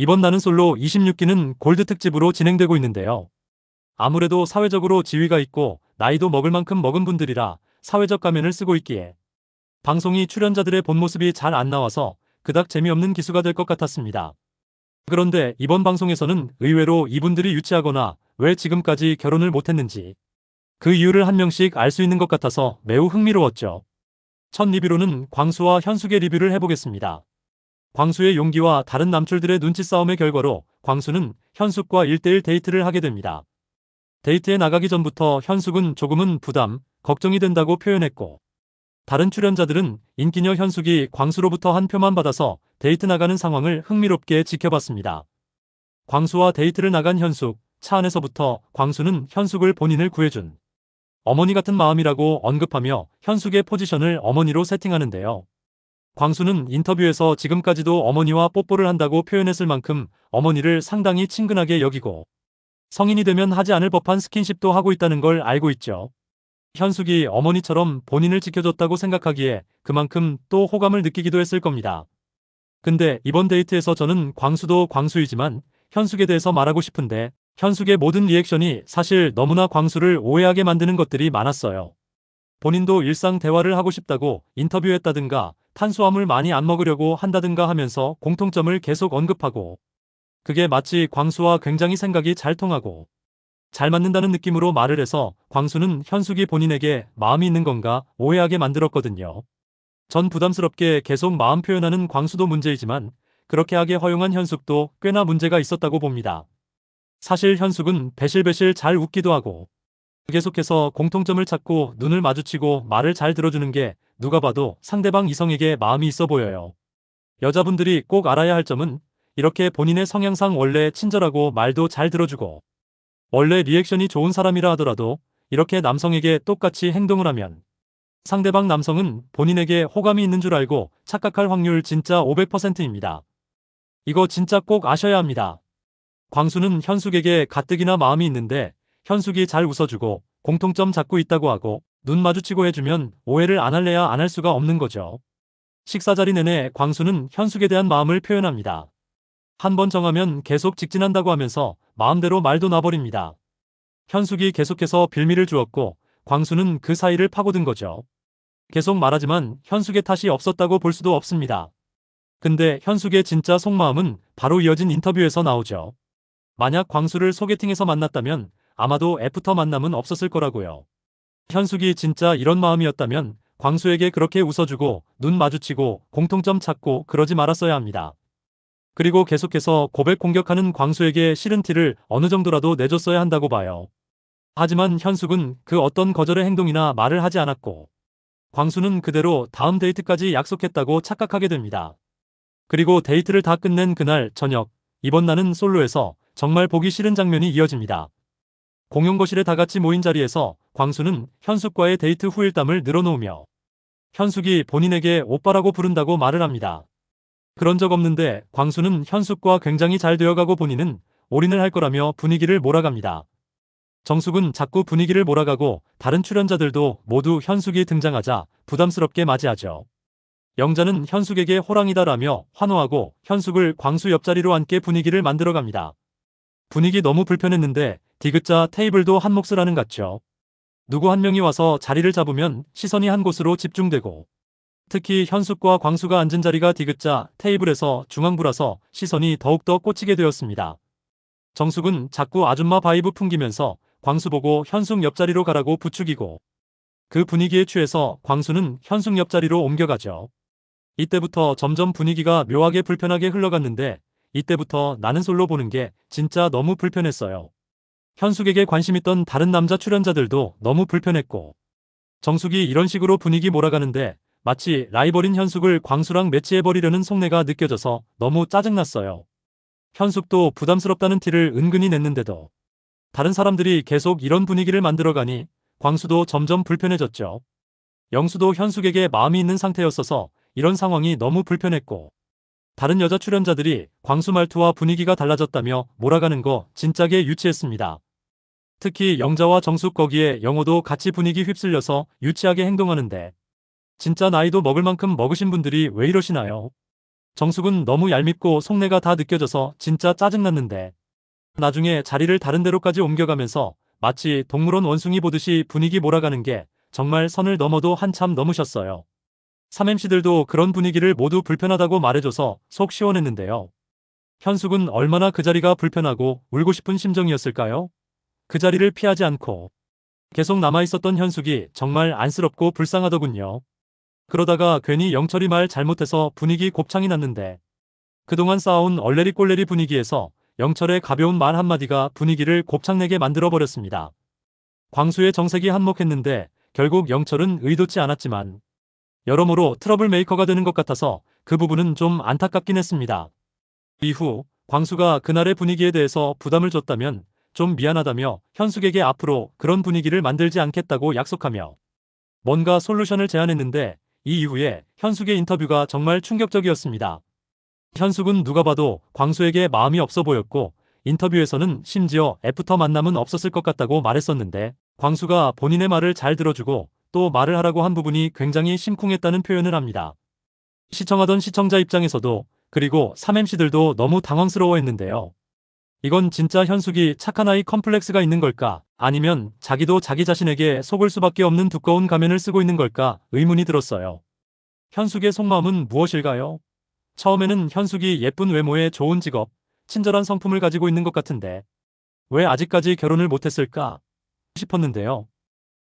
이번 나는 솔로 26기는 골드 특집으로 진행되고 있는데요. 아무래도 사회적으로 지위가 있고 나이도 먹을 만큼 먹은 분들이라 사회적 가면을 쓰고 있기에 방송이 출연자들의 본 모습이 잘 안 나와서 그닥 재미없는 기수가 될 것 같았습니다. 그런데 이번 방송에서는 의외로 이분들이 유치하거나 왜 지금까지 결혼을 못했는지 그 이유를 한 명씩 알 수 있는 것 같아서 매우 흥미로웠죠. 첫 리뷰로는 광수와 현숙의 리뷰를 해보겠습니다. 광수의 용기와 다른 남출들의 눈치 싸움의 결과로 광수는 현숙과 1대1 데이트를 하게 됩니다. 데이트에 나가기 전부터 현숙은 조금은 부담, 걱정이 된다고 표현했고 다른 출연자들은 인기녀 현숙이 광수로부터 한 표만 받아서 데이트 나가는 상황을 흥미롭게 지켜봤습니다. 광수와 데이트를 나간 현숙, 차 안에서부터 광수는 현숙을 본인을 구해준 어머니 같은 마음이라고 언급하며 현숙의 포지션을 어머니로 세팅하는데요. 광수는 인터뷰에서 지금까지도 어머니와 뽀뽀를 한다고 표현했을 만큼 어머니를 상당히 친근하게 여기고 성인이 되면 하지 않을 법한 스킨십도 하고 있다는 걸 알고 있죠. 현숙이 어머니처럼 본인을 지켜줬다고 생각하기에 그만큼 또 호감을 느끼기도 했을 겁니다. 근데 이번 데이트에서 저는 광수도 광수이지만 현숙에 대해서 말하고 싶은데 현숙의 모든 리액션이 사실 너무나 광수를 오해하게 만드는 것들이 많았어요. 본인도 일상 대화를 하고 싶다고 인터뷰했다든가 탄수화물 많이 안 먹으려고 한다든가 하면서 공통점을 계속 언급하고 그게 마치 광수와 굉장히 생각이 잘 통하고 잘 맞는다는 느낌으로 말을 해서 광수는 현숙이 본인에게 마음이 있는 건가 오해하게 만들었거든요. 전 부담스럽게 계속 마음 표현하는 광수도 문제이지만 그렇게 하게 허용한 현숙도 꽤나 문제가 있었다고 봅니다. 사실 현숙은 배실배실 잘 웃기도 하고 계속해서 공통점을 찾고 눈을 마주치고 말을 잘 들어주는 게 누가 봐도 상대방 이성에게 마음이 있어 보여요. 여자분들이 꼭 알아야 할 점은 이렇게 본인의 성향상 원래 친절하고 말도 잘 들어주고 원래 리액션이 좋은 사람이라 하더라도 이렇게 남성에게 똑같이 행동을 하면 상대방 남성은 본인에게 호감이 있는 줄 알고 착각할 확률 진짜 500%입니다. 이거 진짜 꼭 아셔야 합니다. 광수는 현숙에게 가뜩이나 마음이 있는데 현숙이 잘 웃어주고 공통점 잡고 있다고 하고 눈 마주치고 해주면 오해를 안 할래야 안 할 수가 없는 거죠. 식사 자리 내내 광수는 현숙에 대한 마음을 표현합니다. 한 번 정하면 계속 직진한다고 하면서 마음대로 말도 놔버립니다. 현숙이 계속해서 빌미를 주었고 광수는 그 사이를 파고든 거죠. 계속 말하지만 현숙의 탓이 없었다고 볼 수도 없습니다. 근데 현숙의 진짜 속마음은 바로 이어진 인터뷰에서 나오죠. 만약 광수를 소개팅에서 만났다면 아마도 애프터 만남은 없었을 거라고요. 현숙이 진짜 이런 마음이었다면 광수에게 그렇게 웃어주고 눈 마주치고 공통점 찾고 그러지 말았어야 합니다. 그리고 계속해서 고백 공격하는 광수에게 싫은 티를 어느 정도라도 내줬어야 한다고 봐요. 하지만 현숙은 그 어떤 거절의 행동이나 말을 하지 않았고 광수는 그대로 다음 데이트까지 약속했다고 착각하게 됩니다. 그리고 데이트를 다 끝낸 그날 저녁 이번 나는 솔로에서 정말 보기 싫은 장면이 이어집니다. 공용거실에 다 같이 모인 자리에서 광수는 현숙과의 데이트 후 일담을 늘어놓으며 현숙이 본인에게 오빠라고 부른다고 말을 합니다. 그런 적 없는데 광수는 현숙과 굉장히 잘 되어가고 본인은 올인을 할 거라며 분위기를 몰아갑니다. 정숙은 자꾸 분위기를 몰아가고 다른 출연자들도 모두 현숙이 등장하자 부담스럽게 맞이하죠. 영자는 현숙에게 호랑이다라며 환호하고 현숙을 광수 옆자리로 앉게 분위기를 만들어갑니다. 분위기 너무 불편했는데 디귿자 테이블도 한 몫을 하는 같죠. 누구 한 명이 와서 자리를 잡으면 시선이 한 곳으로 집중되고 특히 현숙과 광수가 앉은 자리가 디귿자 테이블에서 중앙부라서 시선이 더욱더 꽂히게 되었습니다. 정숙은 자꾸 아줌마 바이브 풍기면서 광수 보고 현숙 옆자리로 가라고 부추기고 그 분위기에 취해서 광수는 현숙 옆자리로 옮겨가죠. 이때부터 점점 분위기가 묘하게 불편하게 흘러갔는데 이때부터 나는 솔로 보는 게 진짜 너무 불편했어요. 현숙에게 관심 있던 다른 남자 출연자들도 너무 불편했고 정숙이 이런 식으로 분위기 몰아가는데 마치 라이벌인 현숙을 광수랑 매치해버리려는 속내가 느껴져서 너무 짜증났어요. 현숙도 부담스럽다는 티를 은근히 냈는데도 다른 사람들이 계속 이런 분위기를 만들어가니 광수도 점점 불편해졌죠. 영수도 현숙에게 마음이 있는 상태였어서 이런 상황이 너무 불편했고 다른 여자 출연자들이 광수 말투와 분위기가 달라졌다며 몰아가는 거 진짜게 유치했습니다. 특히 영자와 정숙 거기에 영호도 같이 분위기 휩쓸려서 유치하게 행동하는데 진짜 나이도 먹을 만큼 먹으신 분들이 왜 이러시나요? 정숙은 너무 얄밉고 속내가 다 느껴져서 진짜 짜증났는데 나중에 자리를 다른 데로까지 옮겨가면서 마치 동물원 원숭이 보듯이 분위기 몰아가는 게 정말 선을 넘어도 한참 넘으셨어요. 3MC들도 그런 분위기를 모두 불편하다고 말해줘서 속 시원했는데요. 현숙은 얼마나 그 자리가 불편하고 울고 싶은 심정이었을까요? 그 자리를 피하지 않고 계속 남아있었던 현숙이 정말 안쓰럽고 불쌍하더군요. 그러다가 괜히 영철이 말 잘못해서 분위기 곱창이 났는데 그동안 쌓아온 얼레리 꼴레리 분위기에서 영철의 가벼운 말 한마디가 분위기를 곱창내게 만들어버렸습니다. 광수의 정색이 한몫했는데 결국 영철은 의도치 않았지만 여러모로 트러블 메이커가 되는 것 같아서 그 부분은 좀 안타깝긴 했습니다. 이후 광수가 그날의 분위기에 대해서 부담을 줬다면 좀 미안하다며 현숙에게 앞으로 그런 분위기를 만들지 않겠다고 약속하며 뭔가 솔루션을 제안했는데 이 이후에 현숙의 인터뷰가 정말 충격적이었습니다. 현숙은 누가 봐도 광수에게 마음이 없어 보였고 인터뷰에서는 심지어 애프터 만남은 없었을 것 같다고 말했었는데 광수가 본인의 말을 잘 들어주고 또 말을 하라고 한 부분이 굉장히 심쿵했다는 표현을 합니다. 시청하던 시청자 입장에서도 그리고 3MC들도 너무 당황스러워했는데요. 이건 진짜 현숙이 착한 아이 컴플렉스가 있는 걸까? 아니면 자기도 자기 자신에게 속을 수밖에 없는 두꺼운 가면을 쓰고 있는 걸까? 의문이 들었어요. 현숙의 속마음은 무엇일까요? 처음에는 현숙이 예쁜 외모에 좋은 직업, 친절한 성품을 가지고 있는 것 같은데 왜 아직까지 결혼을 못했을까 싶었는데요.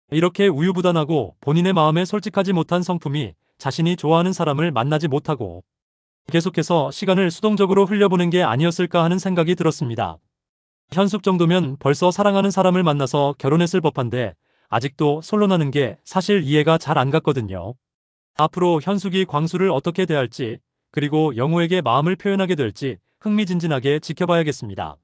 이렇게 우유부단하고 본인의 마음에 솔직하지 못한 성품이 자신이 좋아하는 사람을 만나지 못하고 계속해서 시간을 수동적으로 흘려보낸 게 아니었을까 하는 생각이 들었습니다. 현숙 정도면 벌써 사랑하는 사람을 만나서 결혼했을 법한데 아직도 솔로나는 게 사실 이해가 잘 안 갔거든요. 앞으로 현숙이 광수를 어떻게 대할지 그리고 영호에게 마음을 표현하게 될지 흥미진진하게 지켜봐야겠습니다.